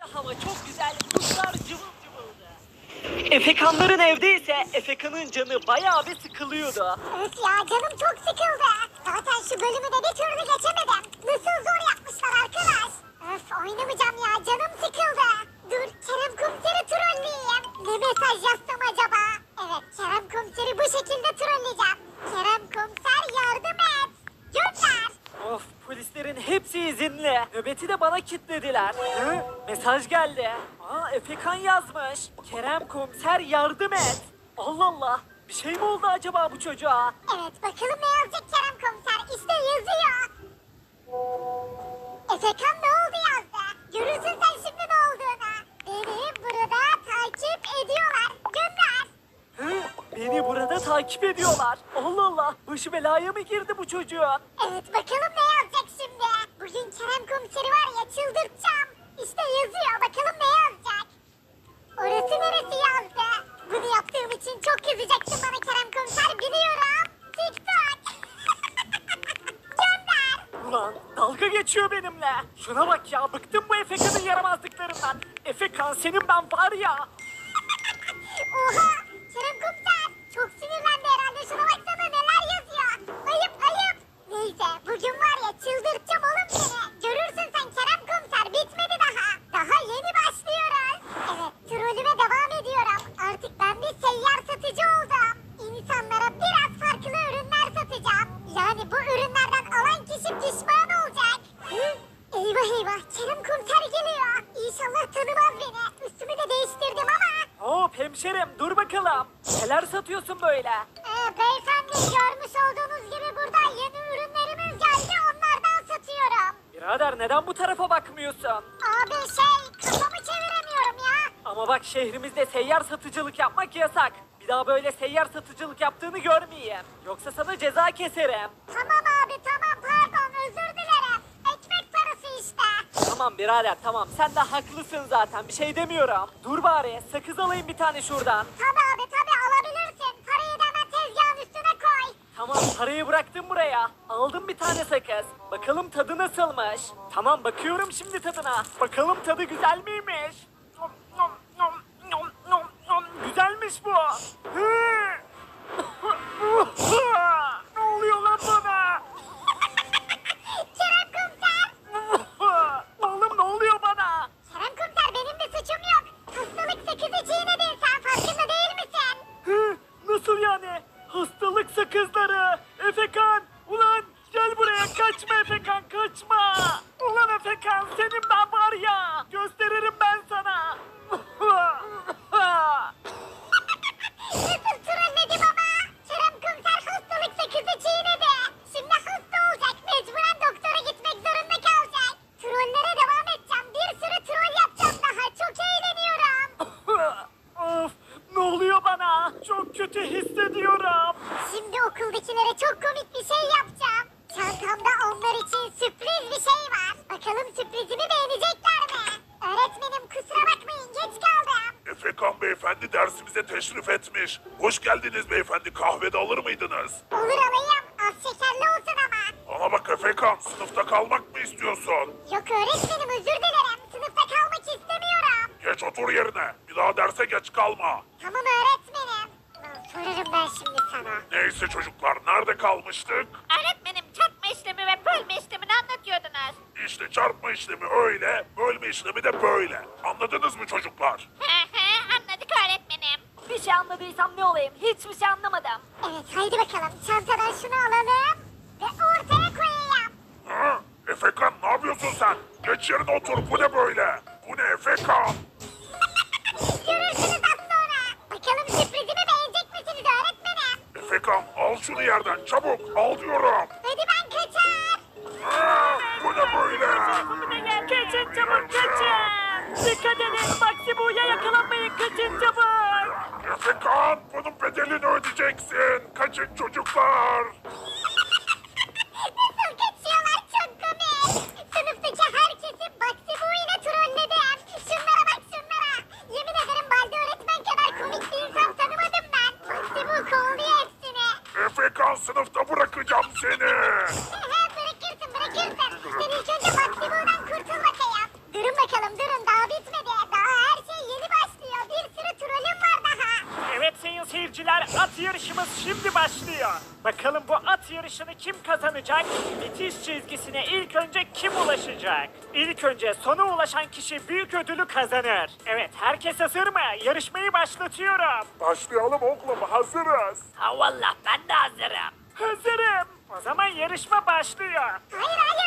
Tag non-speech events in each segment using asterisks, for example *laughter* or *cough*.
Hava çok güzel, kuşlar cıvıl cıvıldı. Efekanların evde ise Efekan'ın canı bayağı bir sıkılıyordu. Öf ya canım çok sıkıldı. Zaten şu bölümü de bir türlü geçemedim. Nasıl zor yapmışlar arkadaş. Öf oynamayacağım ya canım sıkıldı. Dur Kerem komiseri trolleyeyim. Ne mesaj yazsam acaba? Evet Kerem komiseri bu şekilde trolleyeceğim. Kerem komiser yardım et. Gönder. Polislerin hepsi izinli. Nöbeti de bana kilitlediler. Hı? Mesaj geldi. Aa Efekan yazmış. Kerem komiser yardım et. Allah Allah. Bir şey mi oldu acaba bu çocuğa? Evet bakalım ne yazacak Kerem komiser. İşte yazıyor. Efekan ne oldu yazdı. Görürsün sen şimdi ne olduğunu. Beni burada takip ediyorlar. Gönder. Hı? Beni burada takip ediyorlar. Allah Allah. Başı belaya mı girdi bu çocuğun? Evet bakalım ne yazacak. Bugün Kerem komiseri var ya çıldırtacağım. İşte yazıyor bakalım ne yazacak. Orası neresi yazdı. Bunu yaptığım için çok kızacaksın bana Kerem komiser biliyorum. TikTok. *laughs* Gönder. Ulan dalga geçiyor benimle. Şuna bak ya bıktım bu Efekan'ın yaramazlıklarından. Efekan senin ben var ya. *laughs* Oha Kerem komiser. Çok sinirlendi herhalde şuna baksana neler yazıyor. Ayıp ayıp. Neyse bugün var ya çıldırtacağım Neler satıyorsun böyle? Ee, beyefendi görmüş olduğunuz gibi burada yeni ürünlerimiz geldi onlardan satıyorum. Birader neden bu tarafa bakmıyorsun? Abi şey kafamı çeviremiyorum ya. Ama bak şehrimizde seyyar satıcılık yapmak yasak. Bir daha böyle seyyar satıcılık yaptığını görmeyeyim. Yoksa sana ceza keserim. Tamam abi tamam pardon özür dilerim. Ekmek parası işte. Tamam birader tamam sen de haklısın zaten bir şey demiyorum. Dur bari sakız alayım bir tane şuradan. Tabi abi tabi Tamam parayı bıraktım buraya. Aldım bir tane sakız. Bakalım tadı nasılmış. Tamam bakıyorum şimdi tadına. Bakalım tadı güzel miymiş? Nom, nom, nom, nom, nom, nom. Güzelmiş bu. Hı. Kaçma Efekan kaçma. Ulan Efekan senin ben var ya. Gösteririm ben sana. Nasıl trolledim ama? Kerem komiser hastalık sakızı çiğnedi. Şimdi hasta olacak. Mecburen doktora gitmek zorunda kalacak. Trollere devam edeceğim. Bir sürü troll yapacağım daha. Çok eğleniyorum. of ne oluyor bana? Çok kötü hissediyorum. Şimdi okuldakilere çok komik bir şey yapacağım. Çantamda onlar için sürpriz bir şey var. Bakalım sürprizimi beğenecekler mi? Öğretmenim kusura bakmayın geç kaldım. Efekan beyefendi dersimize teşrif etmiş. Hoş geldiniz beyefendi. Kahvede alır mıydınız? Olur alayım. Az şekerli olsun ama. Bana bak Efekan, sınıfta kalmak mı istiyorsun? Yok öğretmenim özür dilerim. Sınıfta kalmak istemiyorum. Geç otur yerine. Bir daha derse geç kalma. Tamam öğretmenim. Sorarım ben şimdi sana. Neyse çocuklar, nerede kalmıştık? Öğretmenim anlatıyordunuz. İşte çarpma işlemi öyle, bölme işlemi de böyle. Anladınız mı çocuklar? He he anladık öğretmenim. Bir şey anladıysam ne olayım? Hiçbir şey anlamadım. Evet haydi bakalım çantadan şunu alalım ve ortaya koyayım. Ha? Efekan ne yapıyorsun sen? Geç yerine otur, bu ne böyle? Bu ne Efekan? Görürsünüz az sonra. Bakalım sürprizimi beğenecek misiniz öğretmenim? Efekan al şunu yerden, çabuk, al diyorum. Hadi ben kaçar. Ha? Bu ne böyle? Kaçın çabuk kaçın. Dikkat edin Maksimu'ya yakalanmayın kaçın çabuk. Efekan bunun bedelini ödeyeceksin. Kaçın çocuklar. Yarışımız şimdi başlıyor. Bakalım bu at yarışını kim kazanacak? Bitiş çizgisine ilk önce kim ulaşacak? İlk önce sona ulaşan kişi büyük ödülü kazanır. Evet herkes hazır mı? Yarışmayı başlatıyorum. Başlayalım oğlum hazırız. Ha valla ben de hazırım. Hazırım. O zaman yarışma başlıyor. Hayır hayır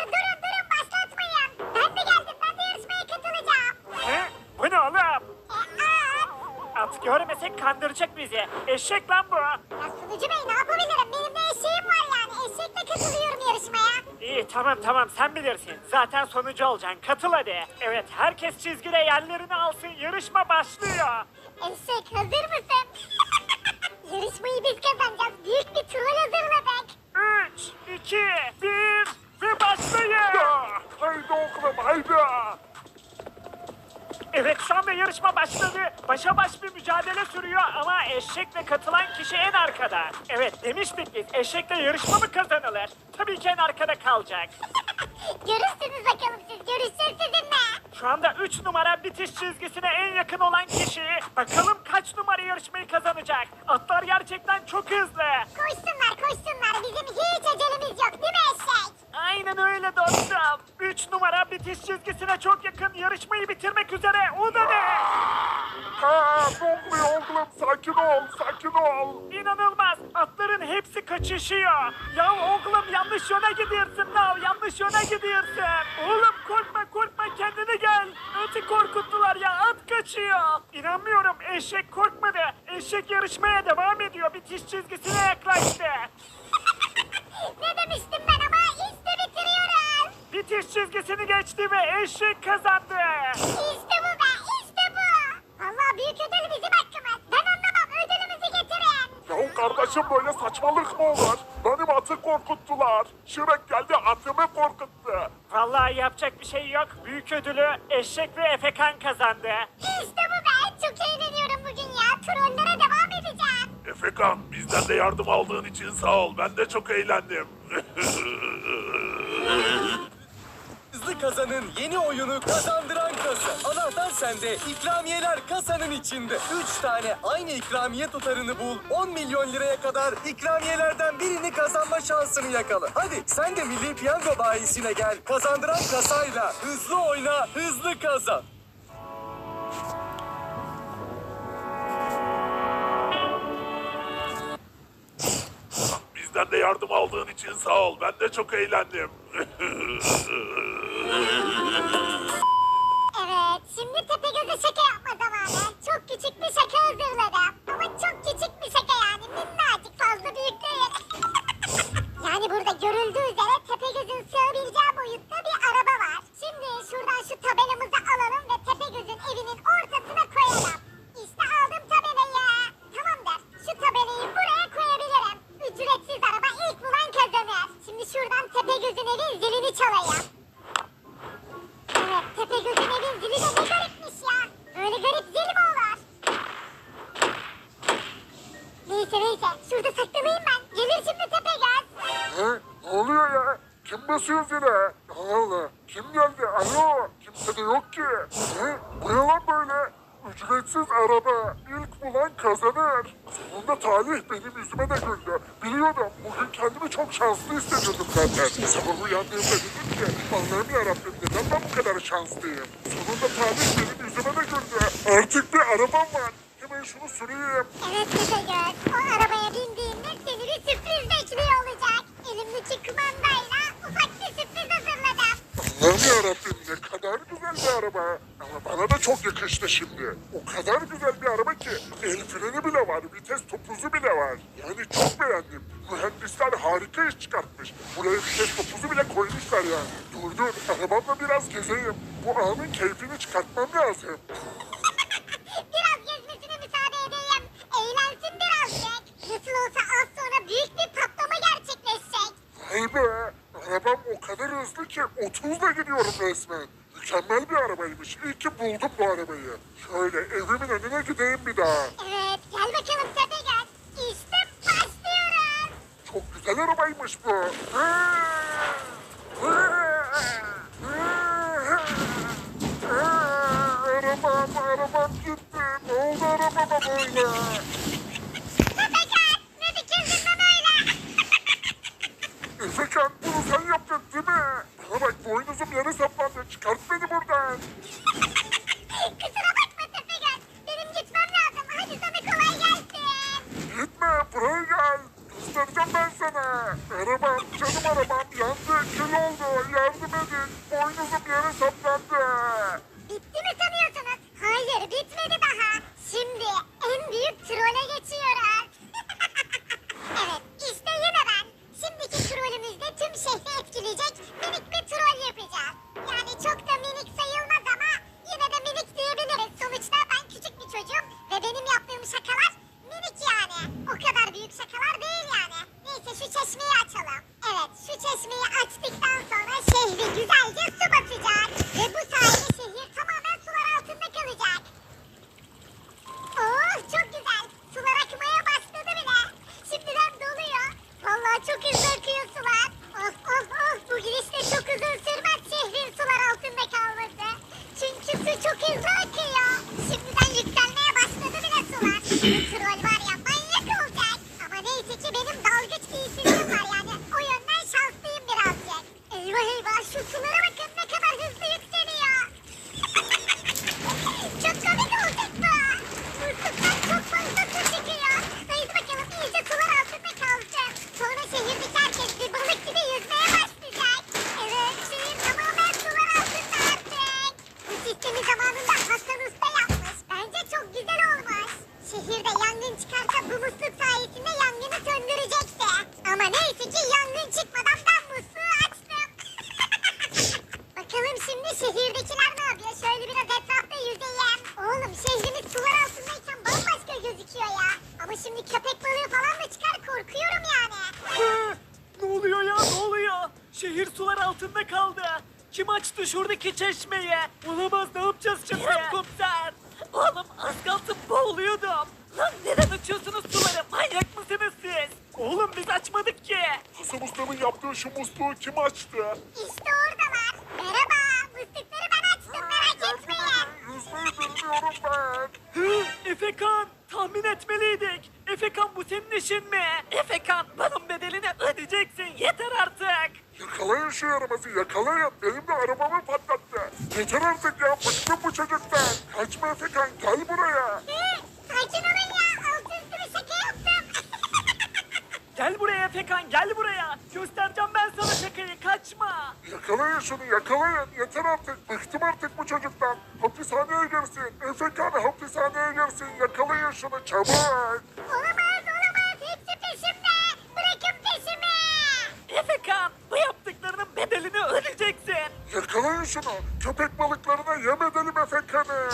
Görmesek kandıracak bizi. Eşek lan bu. Ya sunucu bey ne yapabilirim? Benim de eşeğim var yani. Eşekle katılıyorum yarışmaya. İyi tamam tamam sen bilirsin. Zaten sonucu olacaksın. Katıl hadi. Evet herkes çizgide yerlerini alsın. Yarışma başlıyor. Eşek hazır mısın? *laughs* Yarışmayı biz kazanacağız. Büyük bir troll hazırladık. 3, 2, 1 ve başlayın. Haydi oğlum haydi. Evet şu anda yarışma başladı. Başa baş bir mücadele sürüyor ama eşekle katılan kişi en arkada. Evet demiştik biz eşekle yarışma mı kazanılır? Tabii ki en arkada kalacak. Görürsünüz bakalım siz. Görüşeceğiz sizinle. Şu anda 3 numara bitiş çizgisine en yakın olan kişi. Bakalım kaç numara yarışmayı kazanacak? Atlar gerçekten çok hızlı. Koşsunlar koşsunlar. Bizim hiç acelemiz yok değil mi eşek? Aynen öyle dostum. 3 numara bitiş çizgisine çok yakın yarışmayı bitirmek üzere. O da ne? Ha, ne oluyor oğlum sakin ol sakin ol. İnanılmaz. Atların hepsi kaçışıyor. Ya oğlum yanlış yöne gidiyorsun Nav. Yanlış yöne gidiyorsun. Oğlum korkma korkma kendine gel. Atı korkuttular ya at kaçıyor. İnanmıyorum eşek korkmadı. Eşek yarışmaya devam ediyor. Bitiş çizgisine yaklaştı. Ne demiştim ben ama işte bitiriyoruz. Bitiş çizgisini geçti ve eşek kazandı. Kardeşim böyle saçmalık mı olur? Benim atı korkuttular. Şirek geldi atımı korkuttu. Vallahi yapacak bir şey yok. Büyük ödülü eşek ve Efekan kazandı. İşte bu be. Çok eğleniyorum bugün ya. Trollere devam edeceğim. Efekan bizden de yardım aldığın için sağ ol. Ben de çok eğlendim. Hızlı Kazan'ın yeni oyunu Kazandıran Kasa. Anahtar sende, ikramiyeler kasanın içinde. 3 tane aynı ikramiye tutarını bul. 10 milyon liraya kadar ikramiyelerden birini kazanma şansını yakala. Hadi sen de Milli Piyango bayisine gel. Kazandıran Kasa'yla hızlı oyna, hızlı kazan. bizden de yardım aldığın için sağ ol. Ben de çok eğlendim. *laughs* Tepegöz'ün evin zilini çalayım. Ücretsiz araba. İlk bulan kazanır. Sonunda talih benim yüzüme de güldü. Biliyordum. Bugün kendimi çok şanslı hissediyordum zaten. Sabah uyandığımda dedim ki Allah'ım yarabbim neden ben bu kadar şanslıyım? Sonunda talih benim yüzüme de güldü. Artık bir arabam var. Hemen şunu süreyim. Evet Tepegöz, o arabaya bindiğinde seni bir sürpriz bekliyor olacak. Elimdeki kumandayla ufak bir sürpriz hazırladım. Allah'ım yarabbim ne kadar güzel bir araba. Bana da çok yakıştı şimdi. O kadar güzel bir araba ki el freni bile var, vites topuzu bile var. Yani çok beğendim. Mühendisler harika iş çıkartmış. Buraya vites topuzu bile koymuşlar yani. Dur dur, arabamla biraz gezeyim. Bu anın keyfini çıkartmam lazım. Biraz gezmesine müsaade edeyim. Eğlensin birazcık. Nasıl olsa az sonra büyük bir patlama gerçekleşecek. Vay be, arabam o kadar hızlı ki 30'la gidiyorum resmen. Mükemmel bir arabaymış. İyi ki buldum bu arabayı. Şöyle evimin önüne gideyim bir daha. Evet gel bakalım sen gel. İşte başlıyoruz. Çok güzel arabaymış bu. Arabam arabam gitti. Ne oldu arabama böyle? Efekan ne dikildin lan öyle? Bunu sen yaptın değil mi? Bana bak boynuzum yarı sapı çeşmeyi açtıktan sonra şehri güzelce su batacak. Ve bu sayede şehir tamamen sular altında kalacak. Oh çok güzel. Sular akmaya başladı bile. Şimdiden doluyor. Vallahi çok hızlı akıyor sular. Of of of bu gidişle çok uzun sürmez şehrin sular altında kalması. Çünkü su çok hızlı akıyor. Şimdiden yükselmeye başladı bile sular. Şehir sular altında kaldı. Kim açtı şuradaki çeşmeyi? Olamaz ne yapacağız şimdi? Kerem komiser. Oğlum az kalsın boğuluyordum. Lan neden açıyorsunuz suları? Manyak mısınız siz? Oğlum biz açmadık ki. Hasan Usta'nın yaptığı şu musluğu kim açtı? İşte oradalar. Merhaba. Muslukları ben açtım merak etmeyin. Yüzmeyi bilmiyorum ben. Hı, Efekan tahmin etmeliydik. Efekan bu senin işin mi? Efekan bunun bedelini ödeyeceksin yeter artık. Yakalayın şu yaramazı yakalayın. Benim de arabamı patlattı. Yeter artık ya bıktım bu çocuktan. Kaçma Efekan gel buraya. Hı, sakin olun ya. Altı üstü bir şaka yaptım. *laughs* Gel buraya Efekan gel buraya. Göstereceğim ben sana şakayı kaçma. Yakalayın şunu yakalayın. Yeter artık. Bıktım artık bu çocuktan. Hapishaneye girsin. Efekan hapishaneye girsin. Yakalayın şunu çabuk. olamaz. Yakalayın şunu. Köpek balıklarına yem edelim Efekan'ı.